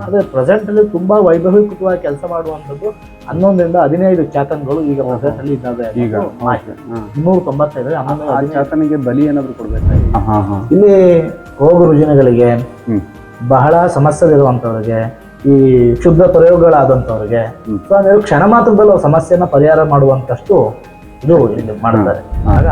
ಅದೇ ಪ್ರೆಸೆಂಟ್ ಅಲ್ಲಿ ತುಂಬಾ ವೈಭವೀಕೃತವಾಗಿ ಕೆಲಸ ಮಾಡುವಂತದ್ದು ಹನ್ನೊಂದರಿಂದ ಹದಿನೈದು ಚಾತನ್ಗಳು ಈಗ ಪ್ರೆಸೆಂಟ್ ಅಲ್ಲಿ ಇದ್ದಾವೆ ಈಗ. ಇನ್ನೂರ ತೊಂಬತ್ತೈದು ಹನ್ನೊಂದು ಆ ಚಾತನಿಗೆ ಬಲಿ ಏನಾದ್ರು ಕೊಡ್ಬೇಕಾಗಿ ಇಲ್ಲಿ ರೋಗ ರುಜಿನಗಳಿಗೆ ಬಹಳ ಬಹಳ ಸಮಸ್ಯೆಗಳಿರುವಂಥವ್ರಿಗೆ ಈ ಶುದ್ಧ ಪ್ರಯೋಗಗಳಾದಂತವ್ರಿಗೆ ಹ್ಮ್. ಸೊ ಅಂದ್ರೆ ಕ್ಷಣ ಮಾತ್ರದಲ್ಲಿ ಅವ್ರ ಸಮಸ್ಯೆನ ಪರಿಹಾರ ಮಾಡುವಂತಷ್ಟು ಇದು ಇಲ್ಲಿ ಮಾಡ್ತಾರೆ. ಆಗ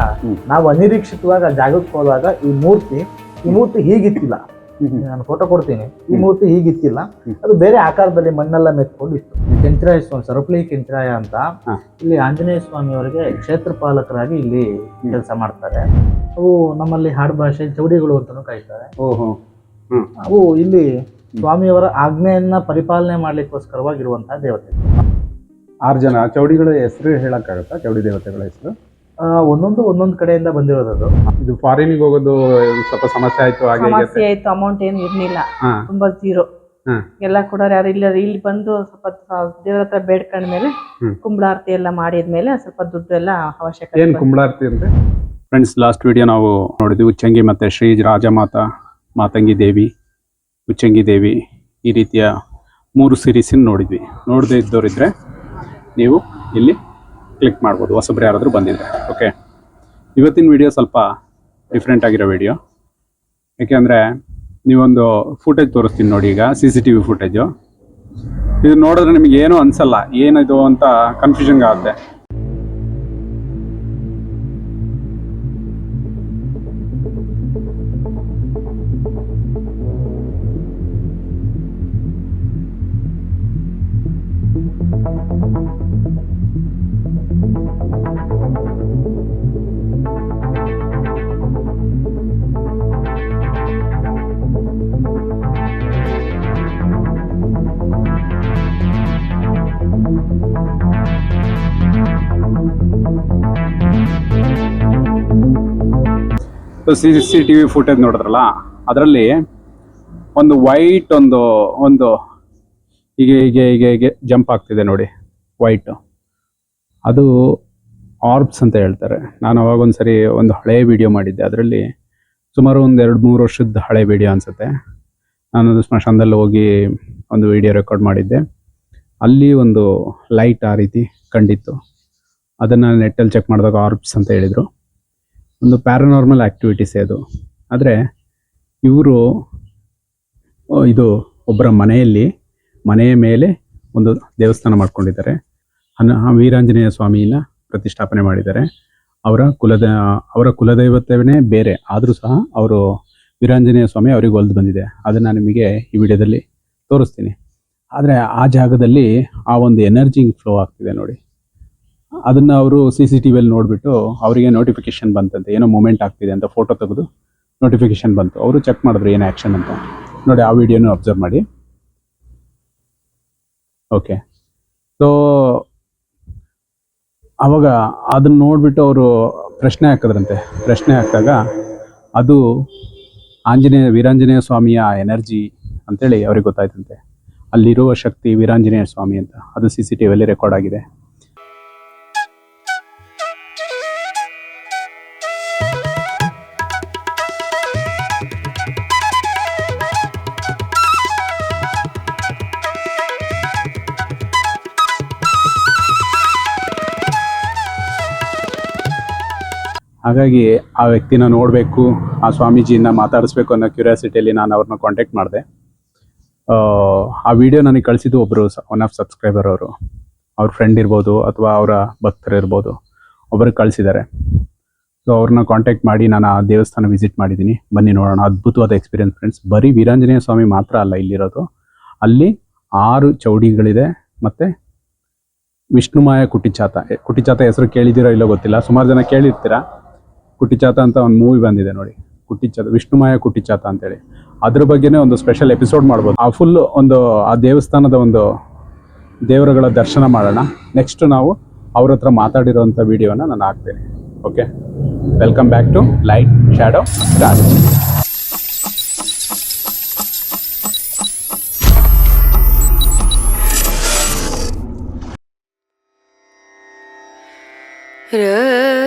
ನಾವು ಅನಿರೀಕ್ಷಿತವಾಗಿ ಜಾಗಕ್ಕೆ ಹೋದಾಗ ಈ ಮೂರ್ತಿ ಈ ಮೂರ್ತಿ ಹೀಗಿತ್ತಿಲ್ಲ. ನಾನು ಫೋಟೋ ಕೊಡ್ತೀನಿ. ಈ ಮೂರ್ತಿ ಹೀಗಿತ್ತಿಲ್ಲ. ಅದು ಬೇರೆ ಆಕಾರದಲ್ಲಿ ಮಣ್ಣೆಲ್ಲ ಮೆತ್ಕೊಂಡು ಇತ್ತು. ಕೆಂಚರಾಯ ಸ್ವಾಮಿ ಸರಪಳಿ ಕೆಂಚರಾಯ ಅಂತ ಇಲ್ಲಿ ಆಂಜನೇಯ ಸ್ವಾಮಿ ಅವರಿಗೆ ಕ್ಷೇತ್ರ ಪಾಲಕರಾಗಿ ಇಲ್ಲಿ ಕೆಲಸ ಮಾಡ್ತಾರೆ. ಅವು ನಮ್ಮಲ್ಲಿ ಹಾಡು ಭಾಷೆ ಚೌಡಿಗಳು ಅಂತಾನೂ ಹ್ಮ್. ಅವು ಇಲ್ಲಿ ಸ್ವಾಮಿಯವರ ಆಜ್ಞೆಯನ್ನ ಪರಿಪಾಲನೆ ಮಾಡ್ಲಿಕ್ಕೋಸ್ಕರವಾಗಿರುವಂತಹ ದೇವತೆ. ಆರು ಜನ ಚೌಡಿಗಳ ಹೆಸರು ಹೇಳಕ್ಕಾಗತ್ತಾ? ಚೌಡಿ ದೇವತೆಗಳ ಹೆಸರು? ಒಂದೊಂದು ಒಂದೊಂದು ಕಡೆಯಿಂದ ಬಂದಿರೋದು ಇದು ಫಾರಿನಿಗೆ ಹೋಗೋದು ಸ್ವಲ್ಪ ಸಮಸ್ಯೆ ಆಯ್ತು ಹಾಗೆ ಹೀಗೆ ಸಮಸ್ಯೆ ಆಯ್ತು ಅಮೌಂಟ್ ಏನು ಇರ್ಲಿಲ್ಲ. ಹಾ. ತುಂಬಾ ಜೀರೋ. ಎಲ್ಲ ಕೂಡ ಯಾರು ಇಲ್ಲ ಇಲ್ಲಿ ಬಂದು ಸ್ವಲ್ಪ ದೇವ್ರ ಹತ್ರ ಬೇಡ್ಕೊಂಡ್ಮೇಲೆ ಹ್ಮ್. ಕುಂಬಳಾರತಿ ಎಲ್ಲ ಮಾಡಿದ್ಮೇಲೆ ಸ್ವಲ್ಪ ದುಡ್ಡು ಎಲ್ಲ ಅವಶ್ಯಕತೆ ಏನ್ ಬಂತು. ಕುಂಬಳಾರ್ತಿ ಅಂದ್ರೆ? ಫ್ರೆಂಡ್ಸ್ ಲಾಸ್ಟ್ ವಿಡಿಯೋ ನಾವು ನೋಡಿದ್ವಿ ಉಚ್ಚಂಗಿ ಮತ್ತೆ ಶ್ರೀ ರಾಜಮಾತಾ ಮಾತಂಗಿ ದೇವಿ ಉಚ್ಚಂಗಿ ದೇವಿ ಈ ರೀತಿಯ ಮೂರು ಸೀರೀಸ್ ನೋಡಿದ್ವಿ. ನೋಡದೇ ಇದ್ದವರಿದ್ರೆ ನೀವು ಇಲ್ಲಿ ಕ್ಲಿಕ್ ಮಾಡ್ಬೋದು. ಹೊಸಬ್ರು ಯಾರಾದರೂ ಬಂದಿದ್ದರೆ ಓಕೆ ಇವತ್ತಿನ ವಿಡಿಯೋ ಸ್ವಲ್ಪ ಡಿಫ್ರೆಂಟ್ ಆಗಿರೋ ವಿಡಿಯೋ ಯಾಕೆಂದರೆ ನೀವೊಂದು ಫುಟೇಜ್ ತೋರಿಸ್ತೀನಿ ನೋಡಿ ಈಗ C C T V footage ಇದು ನೋಡಿದ್ರೆ ನಿಮಗೆ ಏನೂ ಅನಿಸಲ್ಲ. ಏನಿದು ಅಂತ confusion C C T V footage ನೋಡಿದ್ರಲ್ಲ, ಅದರಲ್ಲಿ ಒಂದು ವೈಟ್ ಒಂದು ಒಂದು ಹೀಗೆ ಹೀಗೆ ಹೀಗೆ ಹೀಗೆ ಜಂಪ್ ಆಗ್ತಿದೆ ನೋಡಿ ವೈಟು ಅದು ಆರ್ಬ್ಸ್ ಅಂತ ಹೇಳ್ತಾರೆ. ನಾನು ಅವಾಗ ಒಂದ್ಸರಿ ಒಂದು ಹಳೆ ವಿಡಿಯೋ ಮಾಡಿದ್ದೆ. ಅದರಲ್ಲಿ ಸುಮಾರು ಒಂದು ಎರಡು ಮೂರು ವರ್ಷದ ಹಳೆ ವಿಡಿಯೋ ಅನಿಸುತ್ತೆ. ನಾನು ಸ್ಮಶಾನದಲ್ಲಿ ಹೋಗಿ ಒಂದು ವಿಡಿಯೋ ರೆಕಾರ್ಡ್ ಮಾಡಿದ್ದೆ. ಅಲ್ಲಿ ಒಂದು ಲೈಟ್ ಆ ರೀತಿ ಕಂಡಿತ್ತು. ಅದನ್ನು ನೆಟ್ಟಲ್ಲಿ ಚೆಕ್ ಮಾಡಿದಾಗ ಆರ್ಬ್ಸ್ ಅಂತ ಹೇಳಿದರು. ಒಂದು ಪ್ಯಾರಾನಾರ್ಮಲ್ ಆಕ್ಟಿವಿಟೀಸ್ ಅದು. ಆದರೆ ಇವರು ಇದು ಒಬ್ಬರ ಮನೆಯಲ್ಲಿ, ಮನೆಯ ಮೇಲೆ ಒಂದು ದೇವಸ್ಥಾನ ಮಾಡ್ಕೊಂಡಿದ್ದಾರೆ. ಅನ್ನ ವೀರಾಂಜನೇಯ ಸ್ವಾಮಿನ ಪ್ರತಿಷ್ಠಾಪನೆ ಮಾಡಿದ್ದಾರೆ. ಅವರ ಕುಲದ, ಅವರ ಕುಲದೈವತ್ವನೇ ಬೇರೆ. ಆದರೂ ಸಹ ಅವರು ವೀರಾಂಜನೇಯ ಸ್ವಾಮಿ ಅವರಿಗೆ ಒಲ್ದು ಬಂದಿದೆ. ಅದನ್ನು ನಿಮಗೆ ಈ ವಿಡಿಯೋದಲ್ಲಿ ತೋರಿಸ್ತೀನಿ. ಆದರೆ ಆ ಜಾಗದಲ್ಲಿ ಆ ಒಂದು ಎನರ್ಜಿ ಫ್ಲೋ ಆಗ್ತಿದೆ ನೋಡಿ. ಅದನ್ನ ಅವರು ಸಿ ಸಿ ಟಿ ವಿಯಲ್ಲಿ ನೋಡ್ಬಿಟ್ಟು ಅವರಿಗೆ ನೋಟಿಫಿಕೇಶನ್ ಬಂತಂತೆ, ಏನೋ ಮೂಮೆಂಟ್ ಆಗ್ತಿದೆ ಅಂತ ಫೋಟೋ ತೆಗೆದು ನೋಟಿಫಿಕೇಶನ್ ಬಂತು. ಅವರು ಚೆಕ್ ಮಾಡಿದ್ರು ಏನು ಆ್ಯಕ್ಷನ್ ಅಂತ. ನೋಡಿ, ಆ ವಿಡಿಯೋನು ಅಬ್ಸರ್ವ್ ಮಾಡಿ. ಓಕೆ ಸೊ ಅವಾಗ ಅದನ್ನ ನೋಡ್ಬಿಟ್ಟು ಅವರು ಪ್ರಶ್ನೆ ಹಾಕಿದ್ರಂತೆ. ಪ್ರಶ್ನೆ ಹಾಕಿದಾಗ ಅದು ಆಂಜನೇಯ, ವೀರಾಂಜನೇಯ ಸ್ವಾಮಿಯ ಎನರ್ಜಿ ಅಂತೇಳಿ ಅವ್ರಿಗೆ ಗೊತ್ತಾಯ್ತಂತೆ. ಅಲ್ಲಿರುವ ಶಕ್ತಿ ವೀರಾಂಜನೇಯ ಸ್ವಾಮಿ ಅಂತ. ಅದು ಸಿ ಸಿ ಟಿ ವಿಯಲ್ಲಿ ರೆಕಾರ್ಡ್ ಆಗಿದೆ. ಹಾಗಾಗಿ ಆ ವ್ಯಕ್ತಿನ ನೋಡಬೇಕು, ಆ ಸ್ವಾಮೀಜಿಯನ್ನ ಮಾತಾಡಿಸ್ಬೇಕು ಅನ್ನೋ ಕ್ಯೂರಿಯಾಸಿಟಿಯಲ್ಲಿ ನಾನು ಅವ್ರನ್ನ ಕಾಂಟ್ಯಾಕ್ಟ್ ಮಾಡಿದೆ. ಆ ವಿಡಿಯೋ ನನಗೆ ಕಳಿಸಿದ್ದು ಒಬ್ಬರು ಒನ್ ಆಫ್ ಸಬ್ಸ್ಕ್ರೈಬರ್ ಅವರು. ಅವ್ರ ಫ್ರೆಂಡ್ ಇರ್ಬೋದು ಅಥವಾ ಅವರ ಭಕ್ತರು ಇರ್ಬೋದು. ಒಬ್ಬರಿಗೆ ಕಳಿಸಿದ್ದಾರೆ. ಸೊ ಅವ್ರನ್ನ ಕಾಂಟ್ಯಾಕ್ಟ್ ಮಾಡಿ ನಾನು ಆ ದೇವಸ್ಥಾನ ವಿಸಿಟ್ ಮಾಡಿದ್ದೀನಿ. ಬನ್ನಿ ನೋಡೋಣ. ಅದ್ಭುತವಾದ ಎಕ್ಸ್ಪೀರಿಯನ್ಸ್ ಫ್ರೆಂಡ್ಸ್ ಬರೀ ವೀರಾಂಜನೇಯ ಸ್ವಾಮಿ ಮಾತ್ರ ಅಲ್ಲ ಇಲ್ಲಿರೋದು. ಅಲ್ಲಿ ಆರು ಚೌಡಿಗಳಿದೆ ಮತ್ತು ವಿಷ್ಣುಮಾಯ ಕುಟಿಚಾತ ಕುಟಿಚಾತ ಹೆಸರು ಕೇಳಿದ್ದೀರೋ ಇಲ್ಲೋ ಗೊತ್ತಿಲ್ಲ. ಸುಮಾರು ಜನ ಕೇಳಿರ್ತೀರಾ? ಕುಟಿಚಾತ ಅಂತ ಒಂದು ಮೂವಿ ಬಂದಿದೆ ನೋಡಿ. ಕುಟ್ಟಿಚಾತ ವಿಷ್ಣುಮಾಯ ಕುಟ್ಟಿಚಾತ ಅಂತೇಳಿ. ಅದ್ರ ಬಗ್ಗೆನೇ ಒಂದು ಸ್ಪೆಷಲ್ ಎಪಿಸೋಡ್ ಮಾಡ್ಬೋದು. ಆ ಫುಲ್ ಒಂದು, ಆ ದೇವಸ್ಥಾನದ ಒಂದು ದೇವರುಗಳ ದರ್ಶನ ಮಾಡೋಣ. ನೆಕ್ಸ್ಟ್ ನಾವು ಅವ್ರ ಹತ್ರ ಮಾತಾಡಿರೋಂಥ ವಿಡಿಯೋನ ನಾನು ಹಾಕ್ತೇನೆ. Okay welcome back to light shadow star ರನ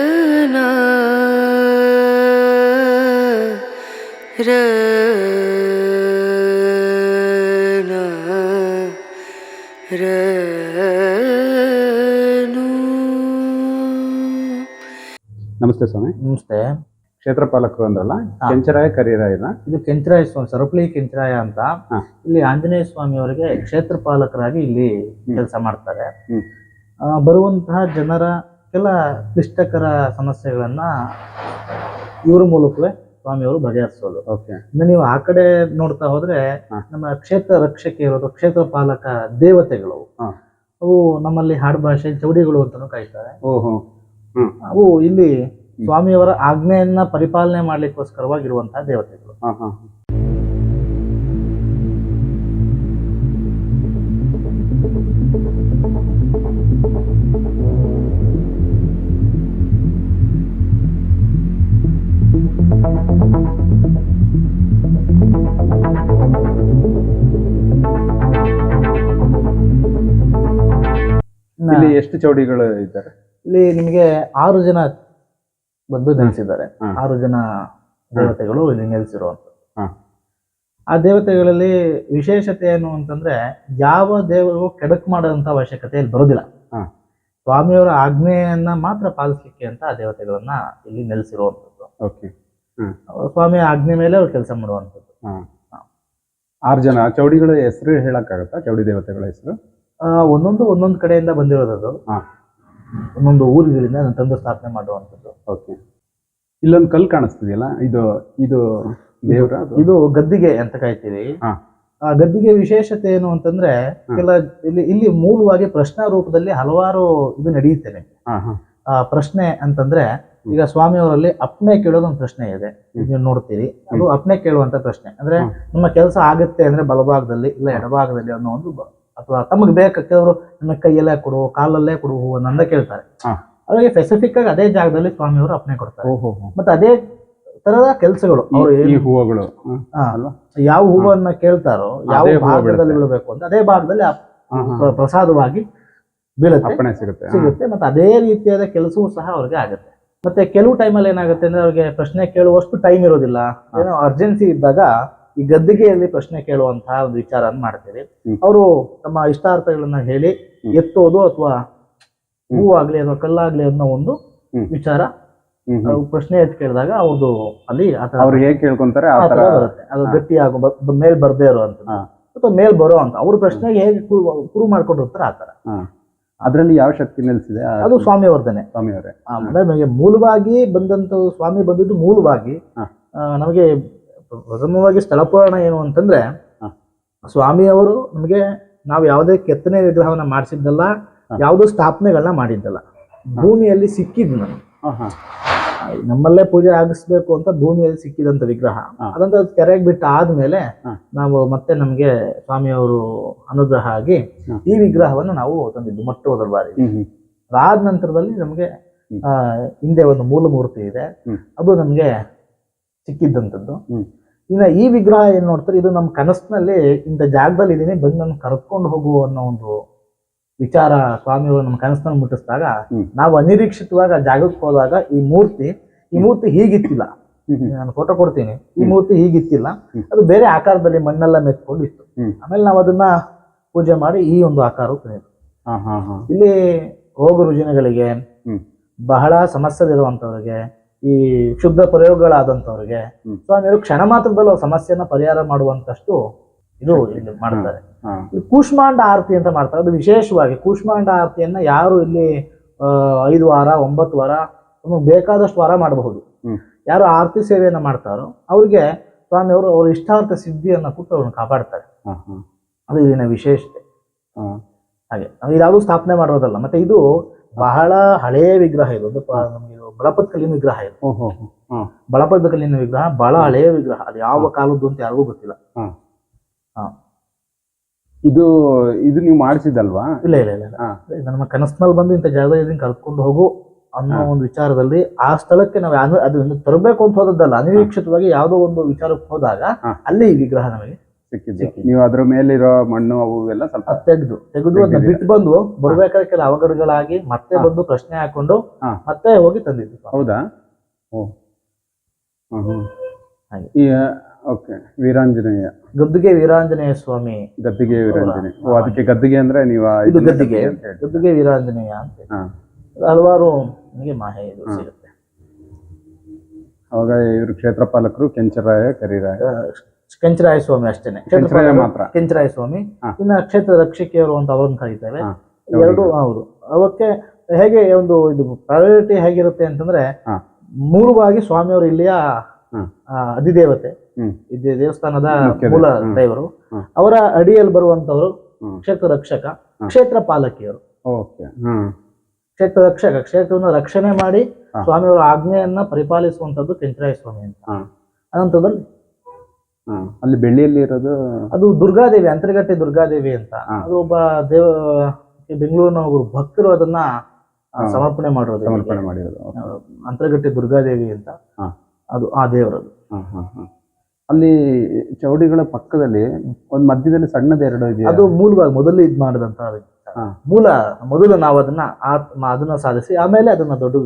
ನಮಸ್ತೆ ಸ್ವಾಮಿ. ನಮಸ್ತೆ. ಕ್ಷೇತ್ರಪಾಲಕರು ಅಂದ್ರಲ್ಲ. ಕೆಂಚರಾಯ ಕರೀರಾಯನ ಇದು ಕೆಂಚರಾಯ ಸ್ವಾಮಿ ಸರಪಳಿ ಕೆಂಚರಾಯ ಅಂತ. ಇಲ್ಲಿ ಆಂಜನೇಯ ಸ್ವಾಮಿ ಅವರಿಗೆ ಕ್ಷೇತ್ರಪಾಲಕರಾಗಿ ಇಲ್ಲಿ ಕೆಲಸ ಮಾಡ್ತಾರೆ. ಬರುವಂತಹ ಜನರ ಕೆಲ ಕ್ಲಿಷ್ಟಕರ ಸಮಸ್ಯೆಗಳನ್ನ ಇವರ ಮೂಲಕವೇ ಸ್ವಾಮಿಯವರು ಬಗೆಹರಿಸೋದು. ಇನ್ನು ನೀವು ಆ ಕಡೆ ನೋಡ್ತಾ ಹೋದ್ರೆ ನಮ್ಮ ಕ್ಷೇತ್ರ ರಕ್ಷಕಿಯರು ಕ್ಷೇತ್ರ ಪಾಲಕ ದೇವತೆಗಳು. ಅವು ನಮ್ಮಲ್ಲಿ ಹಾಡು ಭಾಷೆ ಚೌಡಿಗಳು ಅಂತಾನು ಕಾಯ್ತಾರೆ. ಅವು ಇಲ್ಲಿ ಸ್ವಾಮಿಯವರ ಆಜ್ಞೆಯನ್ನ ಪರಿಪಾಲನೆ ಮಾಡ್ಲಿಕ್ಕೋಸ್ಕರವಾಗಿರುವಂತಹ ದೇವತೆಗಳು. ಎಷ್ಟು ಚೌಡಿಗಳು ಇದ್ದಾರೆ? ಇಲ್ಲಿ ನಿಮಗೆ ಆರು ಜನ ಬಂದು ನೆಲೆಸಿದ್ದಾರೆ. ಆರು ಜನ ದೇವತೆಗಳು ಇಲ್ಲಿ ನೆಲೆಸಿರುವಂತ. ಆ ದೇವತೆಗಳಲ್ಲಿ ವಿಶೇಷತೆ ಏನು ಅಂತಂದ್ರೆ ಯಾವ ದೇವರು ಕೆಡಕ್ ಮಾಡುವಂತ ಅವಶ್ಯಕತೆ ಇಲ್ಲಿ ಬರೋದಿಲ್ಲ. ಸ್ವಾಮಿಯವರ ಆಜ್ಞೆಯನ್ನ ಮಾತ್ರ ಪಾಲಿಸ್ಲಿಕ್ಕೆ ಅಂತ ಆ ದೇವತೆಗಳನ್ನ ಇಲ್ಲಿ ನೆಲೆಸಿರುವಂತದ್ದು ಓಕೆ. ಸ್ವಾಮಿಯ ಆಜ್ಞೆ ಮೇಲೆ ಅವ್ರು ಕೆಲಸ ಮಾಡುವಂತದ್ದು ಆರು ಜನ ಚೌಡಿಗಳ ಹೆಸರು ಹೇಳಕ್ಕಾಗತ್ತಾ? ಚೌಡಿ ದೇವತೆಗಳ ಹೆಸರು? ಒಂದೊಂದು ಒಂದೊಂದು ಕಡೆಯಿಂದ ಬಂದಿರೋದು ಹಾ. ಒಂದೊಂದು ಊರುಗಳಿಂದ ನಾನು ತಂದು ಸ್ಥಾಪನೆ ಮಾಡುವಂಥದ್ದು. ಓಕೆ. ಇಲ್ಲೊಂದು ಕಲ್ಲು ಕಾಣಿಸ್ತಿದೆಯಲ್ಲ? ಇದು ಇದು ದೇವರ ಇದು ಗದ್ದಿಗೆ ಅಂತ ಕಾಯ್ತೀವಿ ಆ ಗದ್ದಿಗೆ ವಿಶೇಷತೆ ಏನು ಅಂತಂದ್ರೆ. ಕೆಲ ಇಲ್ಲಿ ಇಲ್ಲಿ ಮೂಲವಾಗಿ ಪ್ರಶ್ನಾ ರೂಪದಲ್ಲಿ ಹಲವಾರು ಇದು ನಡೆಯುತ್ತೆ ಆ ಪ್ರಶ್ನೆ ಅಂತಂದ್ರೆ ಈಗ ಸ್ವಾಮಿಯವರಲ್ಲಿ ಅಪ್ನೆ ಕೇಳೋದೊಂದು ಪ್ರಶ್ನೆ ಇದೆ. ನೀವು ನೋಡ್ತೀರಿ. ಅದು ಅಪ್ನೆ ಕೇಳುವಂತ ಪ್ರಶ್ನೆ. ಅಂದ್ರೆ. ನಮ್ಮ ಕೆಲಸ ಆಗುತ್ತೆ ಅಂದ್ರೆ ಬಲಭಾಗದಲ್ಲಿ ಇಲ್ಲ ಎಡಭಾಗದಲ್ಲಿ ಅನ್ನೋ ಒಂದು ಅಥವಾ ತಮಗೆ ಬೇಕು ಕೆಲವರು ನಮ್ಮ ಕೈಯಲ್ಲೇ ಕೊಡು ಕಾಲಲ್ಲೇ ಕೊಡು ಅಂತ ಕೇಳ್ತಾರೆ. ಅವರಿಗೆ ಸ್ಪೆಸಿಫಿಕ್ ಆಗಿ ಅದೇ ಜಾಗದಲ್ಲಿ ಸ್ವಾಮಿಯವರು ಅಪ್ನೆ ಕೊಡ್ತಾರೆ. ಮತ್ತೆ ಅದೇ ತರದ ಕೆಲಸಗಳು ಅವರು ಹೂವುಗಳು? ಯಾವ ಹೂವನ್ನ ಕೇಳ್ತಾರೋ ಯಾವ ಭಾಗದಲ್ಲಿ. ಬೀಳಬೇಕು ಅಂತ ಅದೇ ಭಾಗದಲ್ಲಿ ಪ್ರಸಾದವಾಗಿ ಬೀಳುತ್ತೆ. ಸಿಗುತ್ತೆ. ಮತ್ತೆ ಅದೇ ರೀತಿಯಾದ ಕೆಲಸವೂ ಸಹ ಅವ್ರಿಗೆ ಆಗುತ್ತೆ. ಮತ್ತೆ ಕೆಲವು ಟೈಮಲ್ಲಿ ಏನಾಗುತ್ತೆ ಅಂದ್ರೆ ಅವ್ರಿಗೆ ಪ್ರಶ್ನೆ ಕೇಳುವಷ್ಟು ಟೈಮ್ ಇರೋದಿಲ್ಲ. ಏನೋ ಅರ್ಜೆನ್ಸಿ ಇದ್ದಾಗ ಈ ಗದ್ದಿಗೆಯಲ್ಲಿ ಪ್ರಶ್ನೆ ಕೇಳುವಂತಹ ಒಂದು ವಿಚಾರ ಮಾಡ್ತೇವೆ. ಅವರು ತಮ್ಮ ಇಷ್ಟಾರ್ಥಗಳನ್ನ ಹೇಳಿ ಎತ್ತೋದು ಅಥವಾ ಹೂವಾಗ್ಲಿ ಅಥವಾ ಕಲ್ಲಾಗ್ಲಿ ಅನ್ನೋ ಒಂದು ವಿಚಾರ. ಪ್ರಶ್ನೆ ಎತ್ತಿ ಕೇಳಿದಾಗ ಅವ್ರದ್ದು ಅಲ್ಲಿ ಅವ್ರು ಹೇಗ್ ಕೇಳ್ಕೊಂತಾರೆ ಬರುತ್ತೆ. ಅದು ಹಾ. ಗಟ್ಟಿ ಆಗೋ ಮೇಲ್ ಬರ್ದೇ ಇರೋ ಹಾ. ಅಥವಾ ಮೇಲ್ ಬರೋ ಅಂತ. ಅವ್ರ ಪ್ರಶ್ನೆಗೆ ಹೇಗೆ ಕುರು ಮಾಡ್ಕೊಂಡಿರ್ತಾರೆ ಆತರ ಅದರಲ್ಲಿ ಯಾವ ಶಕ್ತಿ ನೆಲೆಸಿದೆ? ಅದು ಸ್ವಾಮಿವರ್ಧನೆ ಸ್ವಾಮಿಯವರೇ. ನಮಗೆ ಮೂಲವಾಗಿ ಬಂದಂತ ಸ್ವಾಮಿ ಬಂದಿದ್ದು ಮೂಲವಾಗಿ ನಮಗೆ ಪ್ರಥಮವಾಗಿ ಸ್ಥಳ ಪುರಾಣ ಏನು ಅಂತಂದ್ರೆ. ಸ್ವಾಮಿಯವರು ನಮಗೆ ನಾವು ಯಾವುದೇ ಕೆತ್ತನೆ ವಿಗ್ರಹವನ್ನ ಮಾಡಿಸಿದ್ದಲ್ಲ. ಯಾವುದೋ ಸ್ಥಾಪನೆಗಳನ್ನ ಮಾಡಿದ್ದಲ್ಲ. ಭೂಮಿಯಲ್ಲಿ ಸಿಕ್ಕಿದ್ದು ನಾನು. ನಮ್ಮಲ್ಲೇ ಪೂಜೆ ಆಗಿಸ್ಬೇಕು ಅಂತ ಭೂಮಿಯಲ್ಲಿ ಸಿಕ್ಕಿದಂತ ವಿಗ್ರಹ. ಅದಂತ ಕೆರೆಗೆ ಬಿಟ್ಟು ಆದ್ಮೇಲೆ ನಾವು ಮತ್ತೆ ನಮ್ಗೆ ಸ್ವಾಮಿಯವರು ಅನುಗ್ರಹ ಆಗಿ ಈ ವಿಗ್ರಹವನ್ನು ನಾವು ತಂದಿದ್ದು ಮೊಟ್ಟ ಮೊದಲ ಬಾರಿ. ಅದಾದ ನಂತರದಲ್ಲಿ ನಮ್ಗೆ ಹಿಂದೆ ಒಂದು ಮೂಲ ಮೂರ್ತಿ ಇದೆ. ಅದು ನಮ್ಗೆ ಸಿಕ್ಕಿದ್ದಂಥದ್ದು. ಇನ್ನು ಈ ವಿಗ್ರಹ ಏನ್ ನೋಡ್ತಾರೆ ಇದು ನಮ್ಮ ಕನಸಿನಲ್ಲಿ ಇಂಥ ಜಾಗದಲ್ಲಿ ಇದ್ದೀನಿ ಬಂದು ನನ್ನ ಕರ್ಕೊಂಡು ಹೋಗು ಅನ್ನೋ ಒಂದು ವಿಚಾರ ಸ್ವಾಮಿಗಳು ನಮ್ಮ ಕನಸಿನಲ್ಲಿ ಮುಟ್ಟಿಸಿದಾಗ. ನಾವು ಅನಿರೀಕ್ಷಿತವಾಗಿ ಆ ಜಾಗಕ್ಕೆ ಹೋದಾಗ ಈ ಮೂರ್ತಿ ಈ ಮೂರ್ತಿ ಹೀಗಿತ್ತಿಲ್ಲ. ನಾನು ಫೋಟೋ ಕೊಡ್ತೀನಿ ಈ ಮೂರ್ತಿ ಹೀಗಿತ್ತಿಲ್ಲ. ಅದು ಬೇರೆ ಆಕಾರದಲ್ಲಿ ಮಣ್ಣೆಲ್ಲ ಮೆತ್ಕೊಂಡು ಇತ್ತು. ಆಮೇಲೆ ನಾವು ಅದನ್ನ ಪೂಜೆ ಮಾಡಿ ಈ ಒಂದು ಆಕಾರಕ್ಕೆ ಹಾ, ಹಾ. ಇಲ್ಲಿ ರೋಗ ರುಜಿನಗಳಿಗೆ ಬಹಳ ಬಹಳ ಸಮಸ್ಯೆಲಿರುವಂತವ್ರಿಗೆ ಈ ಶುದ್ಧ ಪ್ರಯೋಗಗಳಾದಂಥವ್ರಿಗೆ. ಸೊ ಅಂದ್ರೆ ಕ್ಷಣ ಮಾತ್ರದಲ್ಲಿ ಅವ್ರ ಸಮಸ್ಯೆನ ಪರಿಹಾರ ಮಾಡುವಂತಷ್ಟು ಇದು ಇಲ್ಲಿ ಮಾಡ್ತಾರೆ. ಕೂಷ್ಮಾಂಡ ಆರತಿ ಅಂತ ಮಾಡ್ತಾರೆ. ಅದು ವಿಶೇಷವಾಗಿ ಕೂಷ್ಮಾಂಡ ಆರತಿಯನ್ನ ಯಾರು ಇಲ್ಲಿ ಐದು ವಾರ ಒಂಬತ್ತು ವಾರ ನಮಗೆ ಬೇಕಾದಷ್ಟು ವಾರ ಮಾಡಬಹುದು. ಯಾರು ಆರತಿ ಸೇವೆಯನ್ನ ಮಾಡ್ತಾರೋ ಅವ್ರಿಗೆ ಸ್ವಾಮಿಯವರು ಅವ್ರ ಇಷ್ಟಾರ್ಥ ಸಿದ್ಧಿಯನ್ನ ಕೊಟ್ಟು ಅವ್ರನ್ನ ಕಾಪಾಡ್ತಾರೆ. ಅದು ಇಲ್ಲಿನ ವಿಶೇಷತೆ. ಹಾಗೆ ಇದ್ಯಾವುದು ಸ್ಥಾಪನೆ ಮಾಡೋದಲ್ಲ. ಮತ್ತೆ ಇದು ಬಹಳ ಹಳೆಯ ವಿಗ್ರಹ ಇದು. ನಮ್ಗೆ ಬಳಪದ ಕಲ್ಲಿನ ವಿಗ್ರಹ ಇದು. ಬಳಪದ ಕಲ್ಲಿನ ವಿಗ್ರಹ ಬಹಳ ಹಳೆಯ ವಿಗ್ರಹ. ಅದು ಯಾವ ಕಾಲದ್ದು ಅಂತ ಯಾರಿಗೂ ಗೊತ್ತಿಲ್ಲ. ಇದು ಇದು ನೀವು ಮಾಡಿಸಿದಲ್ವಾ ಇಲ್ಲ ಇಲ್ಲ ಇಲ್ಲ ನಮ್ಮ ಕನಸಿನಲ್ಲಿ ಬಂದು ಇಂಥ ಜಾಗದಲ್ಲಿ ಇದನ್ನ ಕರ್ಕೊಂಡು ಹೋಗು ಅನ್ನೋ ಒಂದು ವಿಚಾರದಲ್ಲಿ ಆ ಸ್ಥಳಕ್ಕೆ ನಾವು ಅದು ತರಬೇಕು ಅಂತ ಹೋದದ್ದಲ್ಲ ಅನಿರೀಕ್ಷಿತವಾಗಿ ಯಾವುದೋ ಒಂದು ವಿಚಾರಕ್ಕೆ ಹೋದಾಗ ಅಲ್ಲಿ ಈ ವಿಗ್ರಹ ನಮಗೆ ಸಿಕ್ಕಿದ್ದು. ನೀವು ಅದ್ರ ಮೇಲಿರೋ ಮಣ್ಣು ಅವು ಎಲ್ಲ ಸ್ವಲ್ಪ ತೆಗೆದು ತೆಗೆದು ಅದನ್ನ ಬಿಟ್ಟು ಬಂದು ಬರ್ಬೇಕಾದ್ರೆ ಕೆಲ ಅವಘಡಗಳಾಗಿ ಮತ್ತೆ ಬಂದು ಪ್ರಶ್ನೆ ಹಾಕೊಂಡು. ಮತ್ತೆ ಹೋಗಿ ತಂದಿದ್ದು ಹೌದಾ? ಓ. ಓಕೆ. ವೀರಾಂಜನೇಯ. ಗದ್ದುಗೆ ವೀರಾಂಜನೇಯ ಸ್ವಾಮಿ. ಗದ್ದಿಗೆ ವೀರಾಂಜನೇಯ. ಓ ಅದಕ್ಕೆ ಗದ್ದಿಗೆ ಅಂದ್ರೆ ನೀವು ಇದು ಗದ್ದುಗೆ. ಗದ್ದಿಗೆ ಅಂತ ವೀರಾಂಜನೇಯ ಅಂತ ಹಲವಾರು ನಿಮಗೆ ಮಾಹೆ ಇದು ಸಿಗುತ್ತೆ. ಅವಾಗ ಇವರು ಕ್ಷೇತ್ರಪಾಲಕರು ಕೆಂಚರಾಯ ಕರಿರಾಯ. ಕೆಂಚರಾಯ ಸ್ವಾಮಿ ಅಷ್ಟೇನೆ. ಕೆಂಚರಾಯ ಮಾತ್ರ. ಕೆಂಚರಾಯ ಸ್ವಾಮಿ. ಇನ್ನ ಕ್ಷೇತ್ರ ರಕ್ಷಕಿಯರು ಅಂತ ಅವ್ರನ್ನ ಕರೀತೇವೆ. ಎರಡು ಹೌದು. ಅವಕ್ಕೆ ಹೇಗೆ ಒಂದು ಇದು ಪ್ರಯಾರಿಟಿ ಹೇಗಿರುತ್ತೆ ಅಂತಂದ್ರೆ ಮೂರು ಮೂಲವಾಗಿ ಸ್ವಾಮಿಯವರು ಇಲ್ಲಿಯ ಅಧಿದೇವತೆ. ಇದು ದೇವಸ್ಥಾನದ ಮೂಲ ದೇವ- ದೇವರು. ಅವರ ಅಡಿಯಲ್ಲಿ ಬರುವಂತವರು ಕ್ಷೇತ್ರ ರಕ್ಷಕ ಕ್ಷೇತ್ರ ಪಾಲಕಿಯರು. ಓಕೆ. ಕ್ಷೇತ್ರ ರಕ್ಷಕ ಕ್ಷೇತ್ರವನ್ನು ರಕ್ಷಣೆ ಮಾಡಿ. ಸ್ವಾಮಿಯವರ ಆಜ್ಞೆಯನ್ನ ಪರಿಪಾಲಿಸುವಂತದ್ದು ಕೆಂಚರಾಯ ಸ್ವಾಮಿ ಅಂತ. ಅನಂತದಲ್ಲಿ ಅಲ್ಲಿ ಬೆಳ್ಳಿಯಲ್ಲಿ ಇರೋದು ಅದು ದುರ್ಗಾದೇವಿ ಅಂತರಗಟ್ಟೆ ದುರ್ಗಾದೇವಿ ಅಂತ. ಅದು ಒಬ್ಬ ದೇವ ಬೆಂಗಳೂರಿನ ಒಬ್ಬರು ಭಕ್ತರು ಅದನ್ನ ಸಮರ್ಪಣೆ ಮಾಡಿರೋದು ಸಮರ್ಪಣೆ ಮಾಡಿರೋದು. ಅಂತರಗಟ್ಟೆ ದುರ್ಗಾದೇವಿ ಅಂತ. ಹಾ. ಅದು ಆ ದೇವರದು. ಹಾ, ಹಾ, ಹಾ. ಅಲ್ಲಿ ಚೌಡಿಗಳ ಪಕ್ಕದಲ್ಲಿ ಒಂದ್ ಮಧ್ಯದಲ್ಲಿ ಸಣ್ಣದ ಎರಡು ಇದೆ ಅದು ಮೂಲವಾಗಿ ಮೊದಲು ಇದ್ ಮಾಡಿದಂತ ಮೂಲ ಮೊದಲು ನಾವು ಅದನ್ನ ಆತ್ಮ ಅದನ್ನ ಸಾಧಿಸಿ ಆಮೇಲೆ ಅದನ್ನ ದೊಡ್ಡ